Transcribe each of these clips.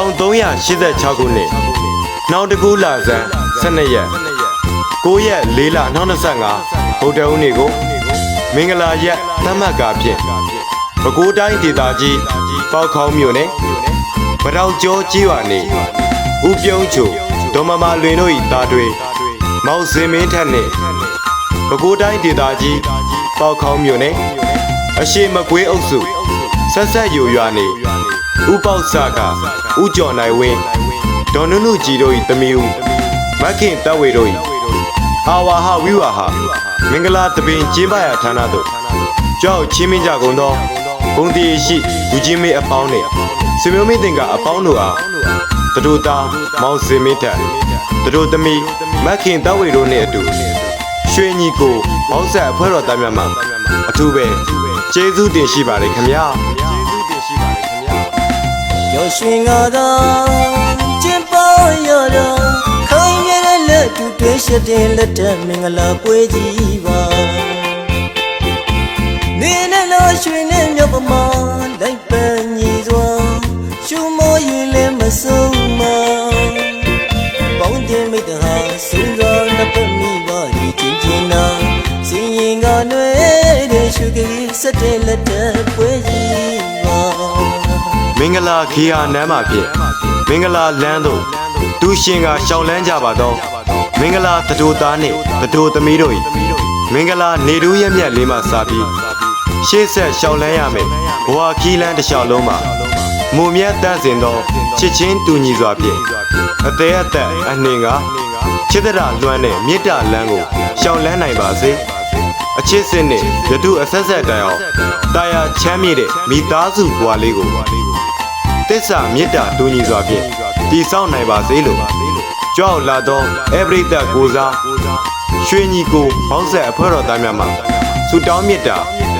1386ခုနှစ်နောက်တကူလာဇန်12ရက်9ရက်4လ2025ဗုဒ္ဓဦးနေ့ကိုမင်္ဂလာရက်သတ်မှတ်ကာဖြင့်ပဲခူးတိုင်းဒေသကြီးပေါက်ခေါင်းမြို့နယ်ဗတောင်ကျောကြီးရွာနေဦးပြုံးချိုဒေါ်မမလွင်တို့၏သားတွေမောက်စင်မင်းထက်နှင့်ပဲခူးတိုင်းဒေသကြီးပေါက်ခေါင်းမြို့နယ်အရှိမကွေးအုပ်စုဆက်ဆက်ယူရွာနေ ဥပေါက်စကဥကျော်နိုင်ဝင်းဒေါ်နုနုကြည်တို့၏တမီးဦးမခင်တပ်ဝေတို့၏အာဝါဟဝိဝါဟမင်္ဂလာတပင်ကျင်းပရာဌာနသို့ကြောက်ချင်းမင်းကြကုန်သောဂုံတီရှိလူချင်းမေအပေါင်းနှင့်ဆွေမျိုးမင်းတင်ကအပေါင်းတို့အားတတို့သားမောင်စင်မင်းထက်တတို့သမီးမခင်တပ်ဝေတို့နှင့်အတူရွှေညီကိုမောင်ဆက်အဖွဲ့တော်သားများမှအထူးပဲကျေးဇူးတင်ရှိပါတယ်ခင်ဗျာ ရောရွှင်ကားသာကျင်းပေါ်ရတော့ခိုင်းရတဲ့လက်တူတွေ့ရှိတဲ့လက်ထက်မင်္ဂလာပွဲကြီးပါနေနဲ့လို့ရွှင်နဲ့မြောက်ပမာလိုက်ပန်းညီစွာရှုမောရင်လည်းမဆုံးမပေါင်းတင်မိတ္တဟာစဉ်းစားနှစ်ပတ်မိပါဒီချင်းချင်းနာစင်ရင်ကနွယ်တဲ့ရှုကြီးစက်တဲ့လက်ထက်ပွဲကြီးပါ မင်္ဂလာခေယာနမ်းမှာဖြင့်မင်္ဂလာလမ်းသို့တူရှင်ကရှောင်းလန်းကြပါတော့မင်္ဂလာတတိုသားနှင့်တတိုသမီးတို့၏မင်္ဂလာနေတူးရက်မြတ်လေးမှစပြီးရှေ့ဆက်ရှောင်းလန်းရမယ်ဘဝခီးလန်းတစ်လျှောက်လုံးမှာမုံမြတ်တန့်စင်သောချစ်ချင်းတူညီစွာဖြင့်အသေးအသက်အနှင်ကချစ်တရလွမ်းတဲ့မေတ္တာလမ်းကိုရှောင်းလန်းနိုင်ပါစေအချစ်စစ်နှင့်ယတုအဆက်ဆက်တိုင်အောင်တာယာချမ်းမြေ့တဲ့မိသားစုဘဝလေးကို တစ္ဆာမေတ္တာတူညီစွာဖြင့်တည်ဆောက်နိုင်ပါစေလို့ကြောက်လာသောအပရိသတ်ကိုစားရွှေညီကိုဘောင်းဆက်အဖွဲ့တော်သားများမှဆုတောင်းမေတ္တာ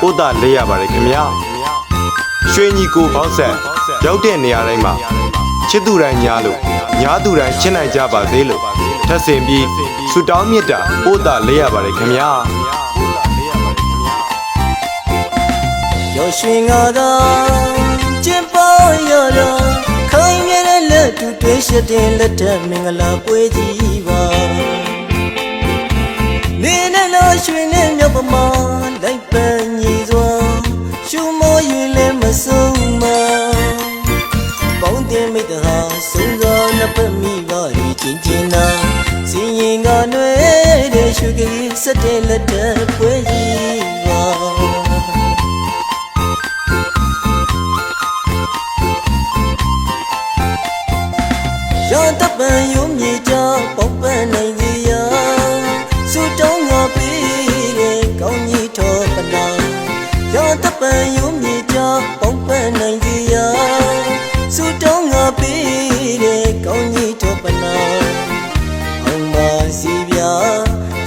ဥဒ္ဒလေးရပါတယ်ခင်ဗျာရွှေညီကိုဘောင်းဆက်ရောက်တဲ့နေရာတိုင်းမှာချစ်သူတိုင်းညားလို့ညားသူတိုင်းချစ်နိုင်ကြပါစေလို့ထပ်ဆင်ပြီးဆုတောင်းမေတ္တာဥဒ္ဒလေးရပါတယ်ခင်ဗျာရောရွှင်ကားသာ ကျင်းပေါ်ရတော့ခိုင်းမြဲတဲ့လက်တူတွေ့ရှိတဲ့လက်ထက်မင်္ဂလာပွဲကြီးပါနေနဲ့လို့ရွှင်နဲ့မြောက်ပမာလိုက်ပန်းညီစွာရှုမောရင်လည်းမဆုံးမပေါင်းတင်မိတ္တဟာဆုံးသောနှစ်ပတ်မိပါဒီချင်းချင်းနာစင်ရင်ကနွယ်တဲ့ရှုကြီးစက်တဲ့လက်ထက်ပွဲ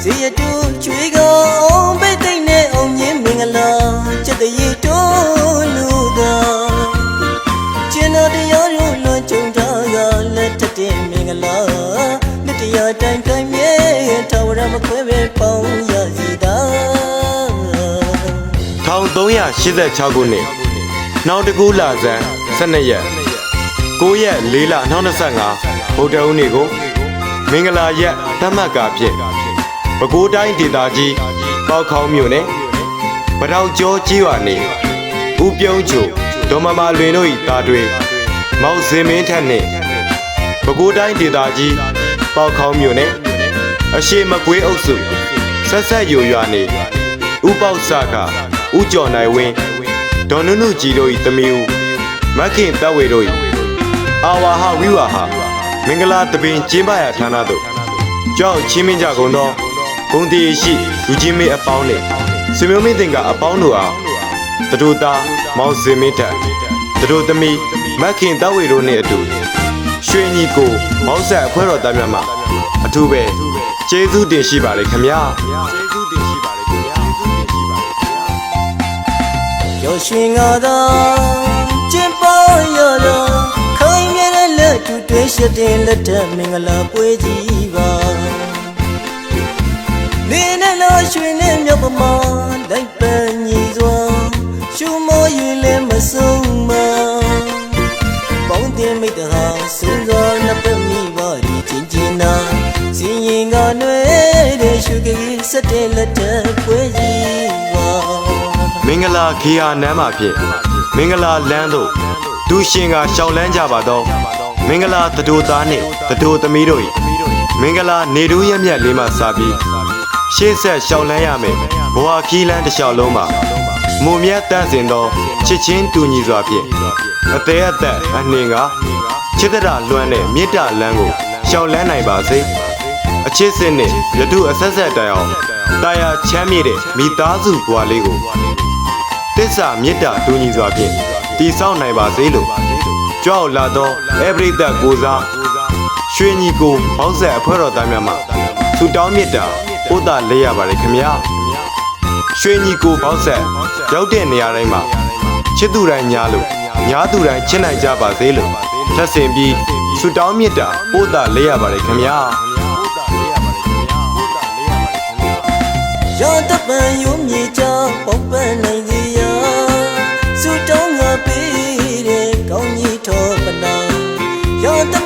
ဇေယတူချွေကောင်ပိတ်သိမ့်နဲ့အောင်မြင်မင်္ဂလာစက်တရီတိုးလူသာကျင်တော်တရားရုံးလွန်ကြုံထားကလက်ထက်တဲ့မင်္ဂလာလက်တရားတိုင်းတိုင်းမြဲထာဝရမခွဲပဲပေါင်းရစီတာ1386ခုနှစ်နောက်တကူလာဇန်12ရက်9ရက်4လ2025ဗုဒ္ဓဦးနေ့ကိုမင်္ဂလာရက်သတ်မှတ်ကာဖြင့် ပဲခူးတိုင်းဒေသကြီးပေါက်ခေါင်းမြို့နယ်ဗတောင်ကျောကြီးရွာနေဦးပြုံးချိုဒေါ်မမလွင်တို့၏သားတွေမောက်စင်မင်းထက်နှင့်ပဲခူးတိုင်းဒေသကြီးပေါက်ခေါင်းမြို့နယ်အရှိမကွေးအုပ်စုဆက်ဆက်ယူရွာနေဥပေါက်စကဥကျော်နိုင်ဝင်းဒေါ်နုနုကြည်တို့၏တမီးဦးမခင်တပ်ဝေတို့၏အာဝါဟဝိဝါဟမင်္ဂလာတပင်ကျင်းပရာဌာနသို့ကြောက်ချင်းမင်းကြကုန်သော ဂုံတီရှိလူချင်းမေအပေါင်းနှင့်ဆွေမျိုးမင်းတင်ကအပေါင်းတို့အားတတို့သားမောင်စင်မင်းထက်တတို့သမီးမခင်တပ်ဝေတို့နှင့်အတူရွှေညီကိုမောင်ဆက်အဖွဲ့တော်သားများမှအထူးပဲကျေးဇူးတင်ရှိပါလေခင်ဗျာကျေးဇူးတင်ရှိပါလေခင်ဗျာကျေးဇူးတင်ရှိပါလေခင်ဗျာရောရွှင်ကားသာကျင်းပေါ်ရတော့ခိုင်းမြဲတဲ့ လက်တူတွေ့ရှိတဲ့လက်ထက်မင်္ဂလာပွဲကြီးပါနေနဲ့လို့ရွှင်နဲ့မြောက်ပမာလိုက်ပန်းညီစွာရှုမောရင်လည်းမဆုံးမပေါင်းတင်မိတ္တဟာစူးစောနှစ်ပတ်မိပါဒီချင်းချင်းနာစင်ရင်ကနွယ်တဲ့ရှုကလေးစက်တဲ့လက်ထက်ပွဲကြီးပါမင်္ဂလာခေဟာနမ်းမှာဖြင့်မင်္ဂလာလမ်းသို့ဒူရှင်ကရှောင်းလန်းကြပါတော့မင်္ဂလာတတူသားနှင့်တတူသမီးတို့၏မင်္ဂလာနေတူးရမြတ်လေးမှစပြီးရှေ့ဆက်ရှောင်းလန်းရမယ်ဘဝခီးလန်းတစ်လျှောက်လုံးမှာမုံမြတ်တန့်စင်သောချစ်ချင်းတူညီစွာဖြင့်အသေးအသက်အနှင်ကချစ်တရလွမ်းတဲ့မေတ္တာလမ်းကိုရှောင်းလန်းနိုင်ပါစေအချစ်စစ်နှင့်ယတုအဆက်ဆက်တိုင်အောင်တာယာချမ်းမြေ့တဲ့မိသားစုဘဝလေးကိုတစ္ဆာမေတ္တာတူညီစွာဖြင့်တည်ဆောက်နိုင်ပါစေလို့ကြောက်လာသောအပရိသတ်ကိုစားရွှေညီကိုဘောက်ဆက်အဖွဲ့တော်သားများမှသူတောင်းမေတ္တာ ပို့တာလေးရပါတယ်ခင်ဗျာရွှေညီကိုဘောက်ဆက်ရောက်တဲ့နေရာတိုင်းမှာချစ်သူတိုင်းညားလို့ညားသူတိုင်းချစ်နိုင်ကြပါစေလို့ထပ်ဆင်ပြီးသူတောင်းမေတ္တာပို့တာလေးရပါတယ်ခင်ဗျာရောတပံယုံမြေချပေါပန်းနိုင်စီရစူတောင်းငါပေးတဲ့ကောင်းကြီးထောပနာရောတ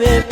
Về